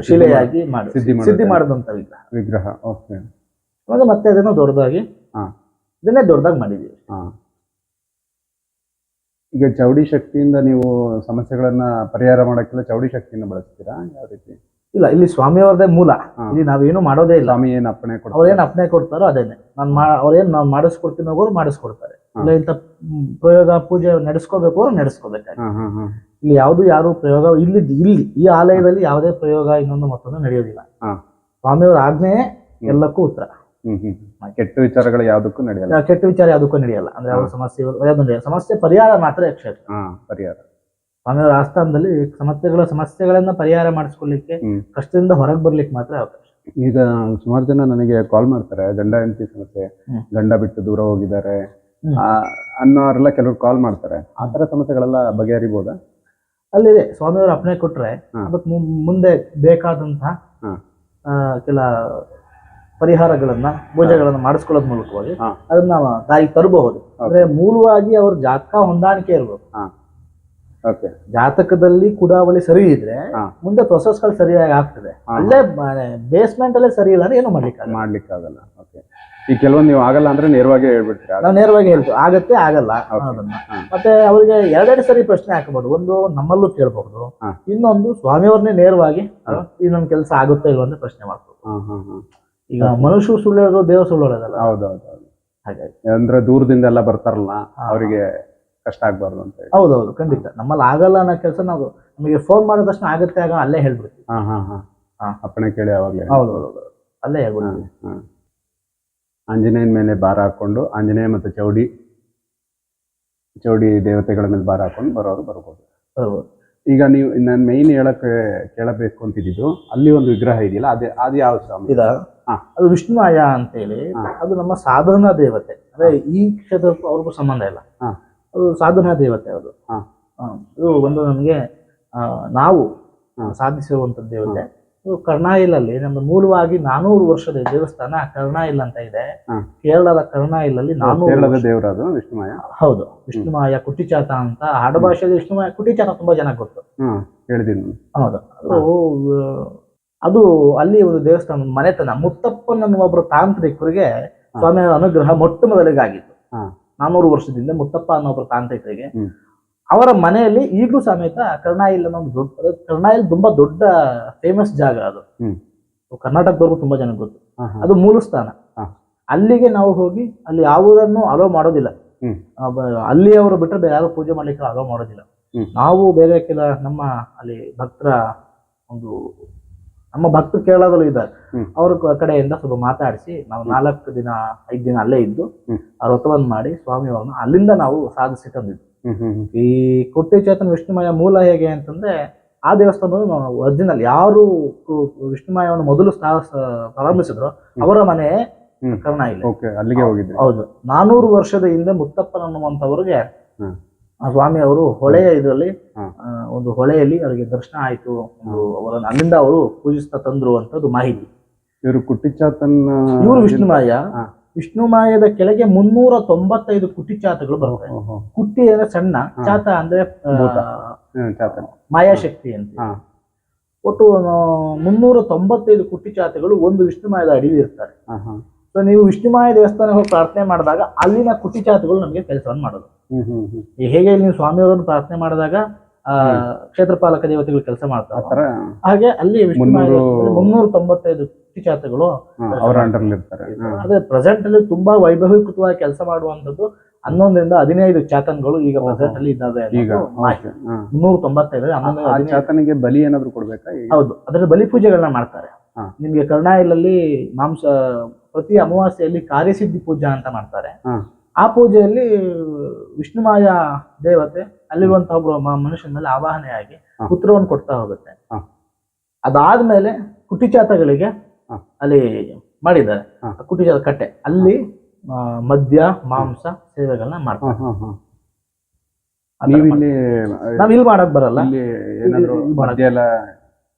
ಶಿಲೆಯಾಗಿ ಮಾಡಿ ಸಿದ್ಧಿ ಮಾಡಿದ- ಮಾಡಿದಂತ ವಿಗ್ರಹ. ವಿಗ್ರಹ ಓಕೆ. ಇವಾಗ ಮತ್ತೆ ಅದನ್ನು ದೊಡ್ಡದಾಗಿ ಹಾ. ಇದನ್ನೇ ದೊಡ್ಡದಾಗಿ ಮಾಡಿದೀವಿ ಹಾ. ಈಗ ಚೌಡಿ ಶಕ್ತಿಯಿಂದ ನೀವು ಸಮಸ್ಯೆಗಳನ್ನ ಪರಿಹಾರ ಮಾಡೋಕ್ಕೆಲ್ಲ ಚೌಡಿ ಶಕ್ತಿಯನ್ನು ಬಳಸ್ತೀರಾ? ಯಾವ ರೀತಿ? ಇಲ್ಲ ಇಲ್ಲಿ ಸ್ವಾಮಿಯವರದೇ ಮೂಲ. ಹಾ. ಇಲ್ಲಿ ನಾವೇನು ಮಾಡೋದೇ ಇಲ್ಲ. ಸ್ವಾಮಿ ಏನು ಅಪ್ಪಣೆ ಕೊಡ್ತಾರೆ? ಅವ್ರೇನ್ ಅಪ್ಪಣೆ ಕೊಡ್ತಾರೋ ಅದೇನೆ. ನಾನು ಮಾ ಅವ್ರೇನು ನಾವು ಮಾಡಿಸ್ಕೊಡ್ತೀನಿ ಹೋಗೋರು ಮಾಡಿಸ್ಕೊಡ್ತಾರೆ. ಇಲ್ಲ ಇಂಥ ಪ್ರಯೋಗ ಪೂಜೆ ನಡೆಸ್ಕೋಬೇಕು ಅವ್ರು ನಡೆಸ್ಕೋಬೇಕಾಗಿ ಹಾ ಇಲ್ಲಿ ಯಾವುದು ಯಾರು ಪ್ರಯೋಗ ಇಲ್ಲಿ ಇಲ್ಲಿ ಈ ಆಲಯದಲ್ಲಿ ಯಾವುದೇ ಪ್ರಯೋಗ ಇನ್ನೊಂದು ಮತ್ತೊಂದು ನಡೆಯೋದಿಲ್ಲ. ಸ್ವಾಮಿಯವರ ಆಜ್ಞೆಯೇ ಎಲ್ಲಕ್ಕೂ ಉತ್ತರ. ಕೆಟ್ಟ ವಿಚಾರಗಳು ಯಾವುದಕ್ಕೂ ನಡೆಯಲ್ಲ. ಕೆಟ್ಟ ವಿಚಾರ ಯಾವುದಕ್ಕೂ ನಡೆಯಲ್ಲ. ಅಂದ್ರೆ ಅವ್ರ ಸಮಸ್ಯೆ ಯಾವ್ದು ನಡೆಯಲ್ಲ. ಸಮಸ್ಯೆ ಪರಿಹಾರ ಮಾತ್ರ ಕ್ಷೇತ್ರ. ಹಾ ಪರಿಹಾರ. ಆಮೇಲೆ ಆಸ್ಥಾನದಲ್ಲಿ ಸಮಸ್ಯೆಗಳ ಸಮಸ್ಯೆಗಳನ್ನ ಪರಿಹಾರ ಮಾಡಿಸ್ಕೊಳ್ಳಿಕ್ಕೆ ಕಷ್ಟದಿಂದ ಹೊರಗೆ ಬರ್ಲಿಕ್ಕೆ ಮಾತ್ರ ಅವಕಾಶ. ಈಗ ಸುಮಾರು ಜನ ನನಗೆ ಕಾಲ್ ಮಾಡ್ತಾರೆ. ಗಂಡ ಹೆಂಡತಿ ಸಮಸ್ಯೆ. ಗಂಡ ಬಿಟ್ಟು ದೂರ ಹೋಗಿದ್ದಾರೆ. ಅನ್ನೋರೆಲ್ಲ ಕೆಲವರು ಕಾಲ್ ಮಾಡ್ತಾರೆ. ಆ ತರ ಸಮಸ್ಯೆಗಳೆಲ್ಲ ಬಗೆಹರಿಬಹುದಾ ಅಲ್ಲಿದೆ. ಸ್ವಾಮಿಯವರು ಅಪ್ಪಣೆ ಕೊಟ್ರೆ. ಅದಕ್ಕೆ ಮುಂದೆ ಬೇಕಾದಂತಹ ಕೆಲ ಪರಿಹಾರಗಳನ್ನ ಪೂಜೆಗಳನ್ನ ಮಾಡಿಸ್ಕೊಳ್ಳೋದ್ ಮೂಲಕವಾಗಿ ಅದನ್ನ ನಾವು ದಾರಿಗೆ ತರಬಹುದು. ಅಂದ್ರೆ ಮೂಲವಾಗಿ ಅವ್ರ ಜಾತಕ ಹೊಂದಾಣಿಕೆ ಇರ್ಬೇಕು ಜಾತಕದಲ್ಲಿ ಕುಡಾವಳಿ ಸರಿ ಇದ್ರೆ ಮುಂದೆ ಪ್ರೊಸೆಸ್ಗಳು ಸರಿಯಾಗಿ ಆಗ್ತದೆ. ಅಲ್ಲೇ ಬೇಸ್ಮೆಂಟ್ ಅಲ್ಲೇ ಸರಿ ಇಲ್ಲ ಅಂದ್ರೆ ಏನು ಮಾಡ್ಲಿಕ್ಕೆ ಮಾಡ್ಲಿಕ್ಕಾಗಲ್ಲ. ಆಗಲ್ಲ ಈ ಕೆಲವೊಂದು ನೀವು ಆಗಲ್ಲ ಅಂದ್ರೆ ನೇರವಾಗಿ ಹೇಳ್ಬಿಡ್ತೀರಾ? ನಾವು ನೇರವಾಗಿ ಹೇಳ್ತೀವಿ. ಆಗತ್ತೆ ಆಗಲ್ಲ ಅದನ್ನ ಮತ್ತೆ ಅವರಿಗೆ ಎರಡೆರಡು ಸರಿ ಪ್ರಶ್ನೆ ಹಾಕಬಹುದು. ಒಂದು ನಮ್ಮಲ್ಲೂ ಕೇಳಬಹುದು. ಇನ್ನೊಂದು ಸ್ವಾಮಿಯವ್ರನ್ನೇ ನೇರವಾಗಿ ಈ ನಮ್ ಕೆಲಸ ಆಗುತ್ತೋ ಇಲ್ವೋ ಅಂತ ಪ್ರಶ್ನೆ ಮಾಡ್ಬೋದು. ಈಗ ಮನುಷ್ಯ ಸುಳ್ಳು ಹೇಳೋದು ದೇವ ಸುಳ್ಳು ಹೇಳೋದಲ್ಲ ಹೌದೌದು. ಹೌದು ಹಾಗಾಗಿ. ಅಂದ್ರೆ ದೂರದಿಂದ ಎಲ್ಲ ಬರ್ತಾರಲ್ಲ. ಅವರಿಗೆ ಕಷ್ಟ ಆಗ್ಬಾರ್ದು ಅಂತ ಹೇಳಿ. ಹೌದೌದು ಖಂಡಿತ. ನಮ್ಮಲ್ಲಿ ಆಗಲ್ಲ ಅನ್ನೋ ಕೆಲಸ ನಾವು ನಮಗೆ ಫೋನ್ ಮಾಡಿದ ತಕ್ಷಣ ಆಗತ್ತೆ ಆಗ ಅಲ್ಲೇ ಹೇಳ್ಬಿಡ್ತೀವಿ. ಹಾ ಹಾ ಹಾ. ಅಪ್ಪಣೆ ಕೇಳಿ ಅವಾಗಲೇ ಹೌದು ಹೌದು ಅಲ್ಲೇ ಹೇಳ್ಬಿಡ್ತೀವಿ. ಹಾ. ಆಂಜನೇಯನ ಮೇಲೆ ಭಾರ ಹಾಕೊಂಡು ಆಂಜನೇಯ ಮತ್ತು ಚೌಡಿ ಚೌಡಿ ದೇವತೆಗಳ ಮೇಲೆ ಭಾರ ಹಾಕೊಂಡು ಬರೋರು ಬರ್ಬೋದು. ಬರ್ಬೋದು. ಈಗ ನೀವು ನಾನು ಮೈನ್ ಹೇಳಕ್ಕೆ ಕೇಳಬೇಕು ಅಂತಿದ್ದು ಅಲ್ಲಿ ಒಂದು ವಿಗ್ರಹ ಇದೆಯಲ್ಲ ಅದೇ ಅದು ಯಾವ ಸ್ವಾಮಿ? ಇದ. ಅದು ವಿಷ್ಣುಮಾಯ ಅಂತೇಳಿ ಹೇಳಿ ಅದು ನಮ್ಮ ಸಾಧನಾ ದೇವತೆ. ಅಂದ್ರೆ ಈ ಕ್ಷೇತ್ರಕ್ಕೂ ಅವ್ರಿಗೂ ಸಂಬಂಧ ಇಲ್ಲ. ಅದು ಸಾಧನಾ ದೇವತೆ ಅದು. ಇದು ಒಂದು ನಮಗೆ ನಾವು. ಸಾಧಿಸಿರುವಂತ ದೇವತೆ. ಇದು ಕರ್ನಾಯಿಲಲ್ಲಿ ನಮ್ದು ಮೂಲವಾಗಿ ನಾನೂರು ವರ್ಷದ ದೇವಸ್ಥಾನ ಕರ್ನಾಯಿಲ್ ಅಂತ ಇದೆ. ಕೇರಳದ ಕರ್ನಾಯಿಲಲ್ಲಿ ನಾನೂರು ಕೇರಳದ ದೇವರ ಅದು ವಿಷ್ಣುಮಯ? ಹೌದು ವಿಷ್ಣುಮಾಯ ಕುಟಿಚಾತ ಅಂತ. ಆಡಭಾಷೆಯಲ್ಲಿ ವಿಷ್ಣುಮಾಯ ಕುಟಿಚಾತ ತುಂಬಾ ಜನ ಗೊತ್ತು. ಹೌದು. ಅದು ಅದು ಅಲ್ಲಿ ಒಂದು ದೇವಸ್ಥಾನ ಮನೆತನ. ಮುತ್ತಪ್ಪನ ಅನ್ನುವ ಒಬ್ಬರು ತಾಂತ್ರಿಕರಿಗೆ ಸ್ವಾಮಿಯ ಅನುಗ್ರಹ ಮೊಟ್ಟ ಮೊದಲಿಗಾಗಿತ್ತು. ನಾನೂರು ವರ್ಷದಿಂದ ಮುತ್ತಪ್ಪ ಅನ್ನೋ ಒಬ್ಬರು ತಾಂತ್ರಿಕರಿಗೆ. ಅವರ ಮನೆಯಲ್ಲಿ ಈಗಲೂ ಸಮೇತ ಕರ್ನಾಯಿಲ್ ಅನ್ನೋ ಒಂದು ದೊಡ್ಡ ಅದು ಕರ್ನಾಯಿಲ್ ತುಂಬಾ ದೊಡ್ಡ ಫೇಮಸ್ ಜಾಗ ಅದು. ಕರ್ನಾಟಕದವರೆಗೂ ತುಂಬಾ ಜನ ಗೊತ್ತು. ಅದು ಮೂಲ ಸ್ಥಾನ ಅಲ್ಲಿಗೆ ನಾವು ಹೋಗಿ ಅಲ್ಲಿ ಯಾವುದನ್ನು ಅಲೋ ಮಾಡೋದಿಲ್ಲ. ಅಲ್ಲಿ ಅವರು ಬಿಟ್ಟರೆ ಬೇರೆ ಯಾರು ಪೂಜೆ ಮಾಡ್ಲಿಕ್ಕೆ ಅಲೋ ಮಾಡೋದಿಲ್ಲ. ನಾವು ಬೇರೆ ಕೆಲ ನಮ್ಮ ಅಲ್ಲಿ ಭಕ್ತರ ಒಂದು ನಮ್ಮ ಭಕ್ತರು ಕೇರಳದಲ್ಲೂ ಇದ್ದಾರೆ. ಅವ್ರ ಕಡೆಯಿಂದ ಸ್ವಲ್ಪ ಮಾತಾಡಿಸಿ ನಾವು ನಾಲ್ಕು ದಿನ ಐದು ದಿನ ಅಲ್ಲೇ ಇದ್ದು. ಆ ವ್ರತವನ್ನು ಮಾಡಿ ಸ್ವಾಮಿಯವ್ರನ್ನ ಅಲ್ಲಿಂದ ನಾವು ಸಾಧಿಸಿ ತಂದಿದ್ದು. ಈ ಕೊಟ್ಟಿ ಚೇತನ ವಿಷ್ಣುಮಯ ಮೂಲ ಹೇಗೆ ಅಂತಂದ್ರೆ ಆ ದೇವಸ್ಥಾನವನ್ನು ಒರಿಜಿನಲ್ ಯಾರು ವಿಷ್ಣುಮಯವನ್ನು ಮೊದಲು ಪ್ರಾರಂಭಿಸಿದ್ರು ಅವರ ಮನೆ ಕರ್ಣ ಇಲ್ಲ ಅಲ್ಲಿಗೆ ಹೋಗಿದ್ರು. ಹೌದು. ನಾನೂರು ವರ್ಷದ ಹಿಂದೆ ಮುತ್ತಪ್ಪನ ಅನ್ನುವಂಥವ್ರಿಗೆ ಸ್ವಾಮಿ ಅವರು ಹೊಳೆಯ ಇದರಲ್ಲಿ ಒಂದು ಹೊಳೆಯಲ್ಲಿ ಅವರಿಗೆ ದರ್ಶನ ಆಯಿತು ಅವರನ್ನು ಅಲ್ಲಿಂದ ಅವರು ಪೂಜಿಸ್ತಾ ತಂದ್ರು ಅಂತದ್ದು ಮಾಹಿತಿ. ಇವರು ಕುಟ್ಟಿಚಾತನ್ ಇವರು ವಿಷ್ಣುಮಾಯ. ವಿಷ್ಣುಮಾಯದ ಕೆಳಗೆ ಮುನ್ನೂರ ತೊಂಬತ್ತೈದು ಕುಟಿಚಾತಗಳು ಬರ್ತವೆ ಓಹೋ. ಕುಟ್ಟಿ ಅಂದ್ರೆ ಸಣ್ಣ ಚಾತ ಅಂದ್ರೆ ಆ, ಮಾಯಾಶಕ್ತಿ ಅಂತ. ಒಟ್ಟು ಆ, ಮುನ್ನೂರ ತೊಂಬತ್ತೈದು ಕುಟ್ಟಿಚಾತಗಳು ಒಂದು ವಿಷ್ಣುಮಾಯದ ಅಡಿಯಲ್ಲಿ ಇರ್ತಾರೆ. ಸೊ ನೀವು ವಿಷ್ಣುಮಾಯ ದೇವಸ್ಥಾನಕ್ಕೆ ಹೋಗಿ ಪ್ರಾರ್ಥನೆ ಮಾಡಿದಾಗ ಅಲ್ಲಿನ ಕುಟಿಚಾತುಗಳು ನಮಗೆ ಕೆಲಸವನ್ನು ಮಾಡೋದು. ಹೇಗೆ ನೀವು ಸ್ವಾಮಿಯವರನ್ನು ಪ್ರಾರ್ಥನೆ ಮಾಡಿದಾಗ ಆ ಕ್ಷೇತ್ರಪಾಲಕ ದೇವತೆಗಳು ಕೆಲಸ ಮಾಡ್ತಾರೆ. ಹಾಗೆ ಅಲ್ಲಿ ವಿಷ್ಣುಮಾಯ ಮುನ್ನೂರು- ತೊಂಬತ್ತೈದು ಕುಟಿಚಾತುಗಳು ಅವರ ಇರ್ತಾರೆ. ಅದೇ ಪ್ರೆಸೆಂಟ್ ಅಲ್ಲಿ ತುಂಬಾ ವೈಭವೀಕೃತವಾಗಿ ಕೆಲಸ ಮಾಡುವಂತದ್ದು ಹನ್ನೊಂದರಿಂದ ಹದಿನೈದು ಚಾತನ್ಗಳು ಈಗ ಪ್ರೆಸೆಂಟ್ ಅಲ್ಲಿ ಇದ್ದಾವೆ. ಮುನ್ನೂರ ತೊಂಬತ್ತೈದು ಹನ್ನೊಂದು ಚಾತನಿಗೆ ಬಲಿ ಏನಾದ್ರು ಕೊಡ್ಬೇಕಾ ಹೌದು ಅದರ ಬಲಿ ಪೂಜೆಗಳನ್ನ ಮಾಡ್ತಾರೆ. ನಿಮ್ಗೆ ಕರ್ನಾಯಿಲಲ್ಲಿ ಮಾಂಸ ಪ್ರತಿ ಅಮಾವಾಸ್ಯೆಯಲ್ಲಿ ಕಾರ್ಯಸಿದ್ಧಿ ಪೂಜಾ ಅಂತ ಮಾಡ್ತಾರೆ. ಆ ಪೂಜೆಯಲ್ಲಿ ವಿಷ್ಣುಮಾಯ ದೇವತೆ ಅಲ್ಲಿರುವಂತಹ ಒಬ್ಬ ಮನುಷ್ಯನ ಮೇಲೆ ಆವಾಹನೆಯಾಗಿ. ಪುತ್ರವನ್ನು ಕೊಡ್ತಾ ಹೋಗುತ್ತೆ. ಅದಾದ್ಮೇಲೆ ಕುಟಿಚಾತಗಳಿಗೆ. ಅಲ್ಲಿ ಮಾಡಿದ್ದಾರೆ. ಕುಟಿಚಾತ ಕಟ್ಟೆ. ಅಲ್ಲಿ ಮದ್ಯ ಮಾಂಸ ಸೇವೆಗಳನ್ನ ಮಾಡ್ತಾರೆ. ನಾವ್ ಇಲ್ಲಿ ಮಾಡಕ್ ಬರಲ್ಲ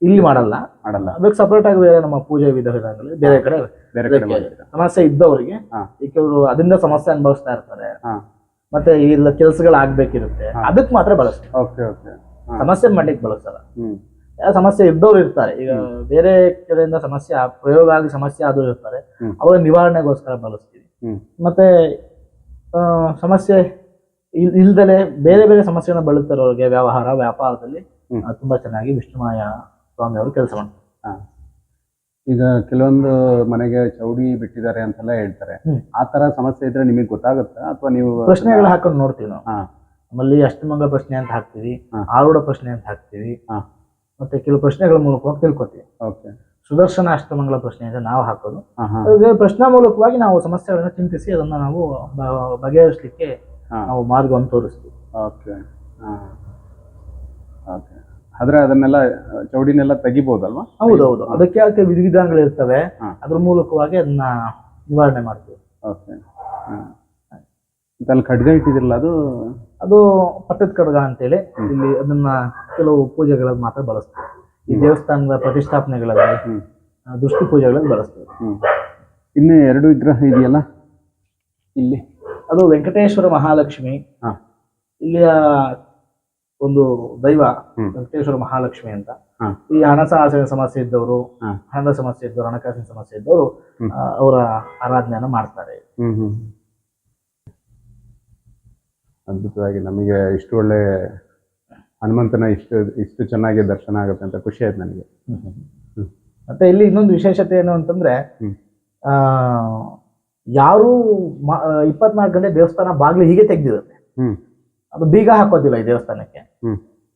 ಇಲ್ಲಿ ಮಾಡಲ್ಲ. ಮಾಡಲ್ಲ. ಅದಕ್ಕೆ ಸಪರೇಟ್ ಆಗಿ ಬೇರೆ ನಮ್ಮ ಪೂಜೆ ವಿಧ ವಿಧಾನಗಳು ಬೇರೆ ಕಡೆ ಬೇರೆ ಕಡೆ ಮಾಡ್ತೀರಾ ಸಮಸ್ಯೆ ಇದ್ದವರಿಗೆ ಹಾ. ಈಗ ಕೆಲವರು ಅದರಿಂದ ಸಮಸ್ಯೆ ಅನುಭವಿಸ್ತಾ ಇರ್ತಾರೆ. ಹಾ. ಮತ್ತೆ ಇಲ್ಲ ಕೆಲಸಗಳು ಆಗ್ಬೇಕಿರುತ್ತೆ. ಹಾ. ಅದಕ್ಕೆ ಮಾತ್ರ ಬಳಸ್ತಾರೆ ಓಕೆ ಓಕೆ. ಹಾ. ಸಮಸ್ಯೆ ಮಾಡ್ಲಿಕ್ಕೆ ಬಳಸ್ತಾರ ಹ್ಮ್. ಯಾವ ಸಮಸ್ಯೆ ಇದ್ದವ್ರು ಇರ್ತಾರೆ. ಈಗ ಬೇರೆ ಕಡೆಯಿಂದ ಸಮಸ್ಯೆ ಆ- ಪ್ರಯೋಗ ಆಗಿ ಸಮಸ್ಯೆ ಆದರೂ ಇರ್ತಾರೆ. ಹ್ಮ್. ಅವರ ನಿವಾರಣೆಗೋಸ್ಕರ ಬಳಸ್ತೀವಿ. ಹ್ಮ್. ಮತ್ತೆ ಆ, ಸಮಸ್ಯೆ ಇಲ್- ಇಲ್ದಲೆ ಬೇರೆ ಬೇರೆ ಸಮಸ್ಯೆಗಳನ್ನ ಬಳಸ್ತಾರವ್ರಿಗೆ ವ್ಯವಹಾರ ವ್ಯಾಪಾರದಲ್ಲಿ. ಹ್ಮ್. ಆ, ತುಂಬಾ ಚೆನ್ನಾಗಿ ವಿಷ್ಣುಮಾಯ ಸ್ವಾಮಿ ಅವರು ಕೆಲಸ ಮಾಡ್ತಾರೆ. ಈಗ ಕೆಲವೊಂದು ಮನೆಗೆ ಚೌಡಿ ಬಿಟ್ಟಿದ್ದಾರೆ ಅಂತೆಲ್ಲ ಹೇಳ್ತಾರೆ. ಆ ತರ ಸಮಸ್ಯೆ ಇದ್ರೆ ನಿಮಗೆ ಗೊತ್ತಾಗುತ್ತಾ? ಅಥವಾ ನೀವು ಪ್ರಶ್ನೆಗಳು ಹಾಕೊಂಡು ನೋಡ್ತೀವಿ ನಾವು. ನಮ್ಮಲ್ಲಿ ಅಷ್ಟಮಂಗ ಪ್ರಶ್ನೆ ಅಂತ ಹಾಕ್ತಿವಿ. ಆರೂಢ ಪ್ರಶ್ನೆ ಅಂತ ಹಾಕ್ತಿವಿ. ಮತ್ತೆ ಕೆಲವು ಪ್ರಶ್ನೆಗಳ ಮೂಲಕವಾಗಿ ತಿಳ್ಕೊತೀವಿ. ಓಕೆ. ಸುದರ್ಶನ ಅಷ್ಟಮಂಗಲ ಪ್ರಶ್ನೆ ಅಂತ ನಾವು ಹಾಕೋದು. ಪ್ರಶ್ನೆ ಮೂಲಕವಾಗಿ ನಾವು ಸಮಸ್ಯೆಗಳನ್ನ ಚಿಂತಿಸಿ ಅದನ್ನ ನಾವು ಬಗೆಹರಿಸಲಿಕ್ಕೆ. ನಾವು ಮಾರ್ಗವನ್ನು ತೋರಿಸ್ತೀವಿ. ಓಕೆ. ಹಾಂ. ಓಕೆ ಆದ್ರೆ ಅದನ್ನೆಲ್ಲ ಚೌಡಿನೆಲ್ಲ ತೆಗಿಬೋದಲ್ವಾ? ಹೌದೌದು ಅದಕ್ಕೆ ಅದಕ್ಕೆ ವಿಧಿವಿಧಾನಗಳು ಇರ್ತವೆ. ಅದ್ರ ಮೂಲಕವಾಗಿ ಅದನ್ನ ನಿವಾರಣೆ ಮಾಡ್ತೀವಿ. ಓಕೆ. ಅಲ್ಲಿ ಖಡ್ಗ ಇಟ್ಟಿದಿರಲ್ಲ ಅದು? ಅದು ಪಟ್ಟದ ಕಡಗ ಅಂತೇಳಿ. ಇಲ್ಲಿ ಅದನ್ನ ಕೆಲವು ಪೂಜೆಗಳಲ್ಲಿ ಮಾತ್ರ ಬಳಸ್ತೀವಿ. ಈ ದೇವಸ್ಥಾನದ ಪ್ರತಿಷ್ಠಾಪನೆಗಳಲ್ಲಿ ದುಷ್ಟು ಪೂಜೆಗಳಲ್ಲಿ ಬಳಸ್ತೀವಿ. ಇನ್ನು ಎರಡು ವಿಗ್ರಹ ಇದೆಯಲ್ಲ? ಇಲ್ಲಿ. ಅದು ವೆಂಕಟೇಶ್ವರ ಮಹಾಲಕ್ಷ್ಮಿ. ಇಲ್ಲಿಯ ಒಂದು ದೈವ. ವೆಂಕಟೇಶ್ವರ ಮಹಾಲಕ್ಷ್ಮಿ ಅಂತ. ಈ ಹಣಕಾಸಿನ ಸಮಸ್ಯೆ ಇದ್ದವರು ಹಣದ ಸಮಸ್ಯೆ ಇದ್ದವರು ಹಣಕಾಸಿನ ಸಮಸ್ಯೆ ಇದ್ದವರು ಅವರ ಆರಾಧನೆಯನ್ನ ಮಾಡ್ತಾರೆ. ಅದ್ಭುತವಾಗಿ ನಮಗೆ ಇಷ್ಟು ಒಳ್ಳೆ ಹನುಮಂತನ ಇಷ್ಟು ಇಷ್ಟು ಚೆನ್ನಾಗಿ ದರ್ಶನ ಆಗುತ್ತೆ ಅಂತ ಖುಷಿ ಆಯ್ತು ನನಗೆ. ಮತ್ತೆ ಇಲ್ಲಿ ಇನ್ನೊಂದು ವಿಶೇಷತೆ ಏನು ಅಂತಂದ್ರೆ ಆ ಯಾರು ಇಪ್ಪತ್ನಾಲ್ಕು ಗಂಟೆ ದೇವಸ್ಥಾನ ಬಾಗಿಲು ಹೀಗೆ ತೆಗ್ದಿರುತ್ತೆ. ಅದು ಬೀಗ ಹಾಕೋದಿಲ್ಲ ಈ ದೇವಸ್ಥಾನಕ್ಕೆ.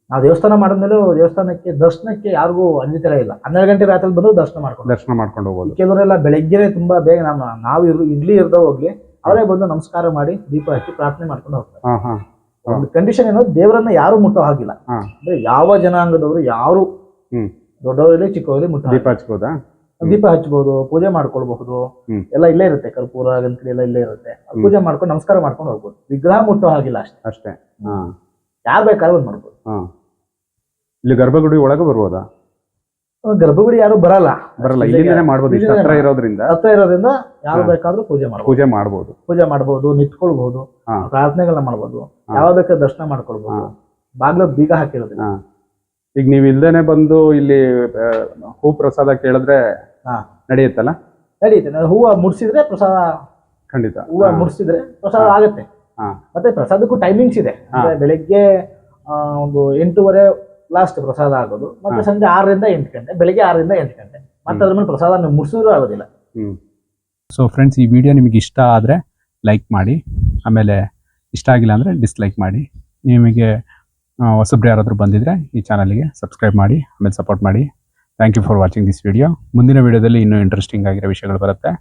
ನಾವು ದೇವಸ್ಥಾನ ಮಾಡಿದ್ಮೇಲೆ ದೇವಸ್ಥಾನಕ್ಕೆ ದರ್ಶನಕ್ಕೆ ಯಾರಿಗೂ ಅಂಜಿತರ ಇಲ್ಲ. ಹನ್ನೆರಡು ಗಂಟೆ ರಾತ್ರಿ ಬಂದು ದರ್ಶನ ಮಾಡ್ಕೊಂಡು ದರ್ಶನ ಮಾಡ್ಕೊಂಡು ಹೋಗೋದು ಕೆಲವರೆಲ್ಲ ಬೆಳಗ್ಗೆನೆ ತುಂಬಾ ಬೇಗ ನಮ್ಮ ನಾವು ಇರ್ ಇರ್ಲಿ ಇರ್ದ ಹೋಗ್ಲಿ ಅವರೇ ಬಂದು ನಮಸ್ಕಾರ ಮಾಡಿ ದೀಪ ಹಚ್ಚಿ ಪ್ರಾರ್ಥನೆ ಮಾಡ್ಕೊಂಡು ಹೋಗ್ತಾರೆ. ಒಂದು ಕಂಡೀಷನ್ ಏನೋ ದೇವರನ್ನ ಯಾರು ಮುಟ್ಟೋ ಹಾಗಿಲ್ಲ. ಅಂದ್ರೆ ಯಾವ ಜನಾಂಗದವರು ಯಾರು. ದೊಡ್ಡವರಲ್ಲಿ ಚಿಕ್ಕವರಲ್ಲಿ ಮುಟ್ಟ ದೀಪ ಹಚ್ಬೋದಾ? ದೀಪ ಹಚ್ಚಬಹುದು ಪೂಜೆ ಮಾಡ್ಕೊಳ್ಬಹುದು. ಎಲ್ಲ ಇಲ್ಲೇ ಇರುತ್ತೆ ಕರ್ಪೂರ ಗಂಟಲಿ ಎಲ್ಲ ಇಲ್ಲೇ ಇರುತ್ತೆ. ಪೂಜೆ ಮಾಡ್ಕೊಂಡು ನಮಸ್ಕಾರ ಮಾಡ್ಕೊಂಡು ಹೋಗ್ಬೋದು. ವಿಗ್ರಹ ಮುಟ್ಟೋ ಹಾಗಿಲ್ಲ ಅಷ್ಟೇ. ಅಷ್ಟೇ. ಯಾರು ಬೇಕಾದ್ರೂ ಒಂದು ಮಾಡ್ಬೋದು. ಹಾಂ. ಇಲ್ಲಿ ಗರ್ಭಗುಡಿ ಒಳಗೆ ಬರ್ಬೋದಾ? ಗರ್ಭಗುಡಿ ಯಾರು ಬರಲ್ಲ. ಬರಲ್ಲ. ಇಲ್ಲಿಂದನೇ ಮಾಡ್ಬೋದು. ಇಷ್ಟು ಹತ್ರ ಇರೋದ್ರಿಂದ ಹತ್ರ ಇರೋದ್ರಿಂದ ಯಾರು. ಬೇಕಾದ್ರೂ ಪೂಜೆ ಮಾಡ್ಬೋದು. ಪೂಜೆ ಮಾಡ್ಬೋದು. ಪೂಜೆ ಮಾಡ್ಬೋದು ನಿಂತ್ಕೊಳ್ಬಹುದು ಹಾ. ಪ್ರಾರ್ಥನೆಗಳನ್ನ ಮಾಡ್ಬೋದು. ಯಾವಾಗ ಬೇಕಾದ್ರೆ ದರ್ಶನ ಮಾಡ್ಕೊಳ್ಬಹುದು ಬಾಗ್ಲ ಬೀಗ ಹಾಕಿರೋದಿಲ್ಲ ಹಾ. ಈಗ ನೀವು ಇಲ್ದೇನೆ ಬಂದು ಇಲ್ಲಿ ಆ, ಹೂ ಪ್ರಸಾದ ಕೇಳಿದ್ರೆ ಹಾ. ನಡೆಯುತ್ತಲ್ಲ? ನಡೆಯುತ್ತೆ ನಾವು ಹೂವ ಮುಡ್ಸಿದ್ರೆ ಪ್ರಸಾದ ಖಂಡಿತ. ಹೂವ. ಮುಡ್ಸಿದ್ರೆ ಪ್ರಸಾದ ಆಗತ್ತೆ. ಮತ್ತೆ ಪ್ರಸಾದಕ್ಕೂ ಟೈಮಿಂಗ್ಸ್ ಇದೆ. ಅಂದ್ರೆ ಬೆಳಿಗ್ಗೆ ಆ, ಒಂದು ಎಂಟೂವರೆ ಲಾಸ್ಟ್ ಪ್ರಸಾದ ಆಗೋದು ಮತ್ತೆ. ಸಂಜೆ ಆರರಿಂದ ಎಂಟು ಗಂಟೆ ಬೆಳಿಗ್ಗೆ ಆರರಿಂದ ಎಂಟು ಗಂಟೆ. ಮತ್ತೆ ಅದ್ರ ಮೇಲೆ ಪ್ರಸಾದ ಮುಗಿಸಿದ್ರೂ ಆಗೋದಿಲ್ಲ. ಹ್ಮ್. ಸೊ ಫ್ರೆಂಡ್ಸ್ ಈ ವಿಡಿಯೋ ನಿಮಗೆ ಇಷ್ಟ ಆದರೆ ಲೈಕ್ ಮಾಡಿ ಆಮೇಲೆ ಇಷ್ಟ ಆಗಿಲ್ಲ ಅಂದರೆ ಡಿಸ್ಲೈಕ್ ಮಾಡಿ. ನಿಮಗೆ ಹೊಸಬ್ರು ಯಾರಾದರೂ ಬಂದಿದ್ರೆ ಈ ಚಾನಲ್ಗೆ ಸಬ್ಸ್ಕ್ರೈಬ್ ಮಾಡಿ ಆಮೇಲೆ ಸಪೋರ್ಟ್ ಮಾಡಿ. Thank you for watching this video ಮುಂದಿನ ವಿಡಿಯೋದಲ್ಲಿ ಇನ್ನೂ ಇಂಟ್ರೆಸ್ಟಿಂಗ್ ಆಗಿರೋ ವಿಷಯಗಳು ಬರುತ್ತೆ.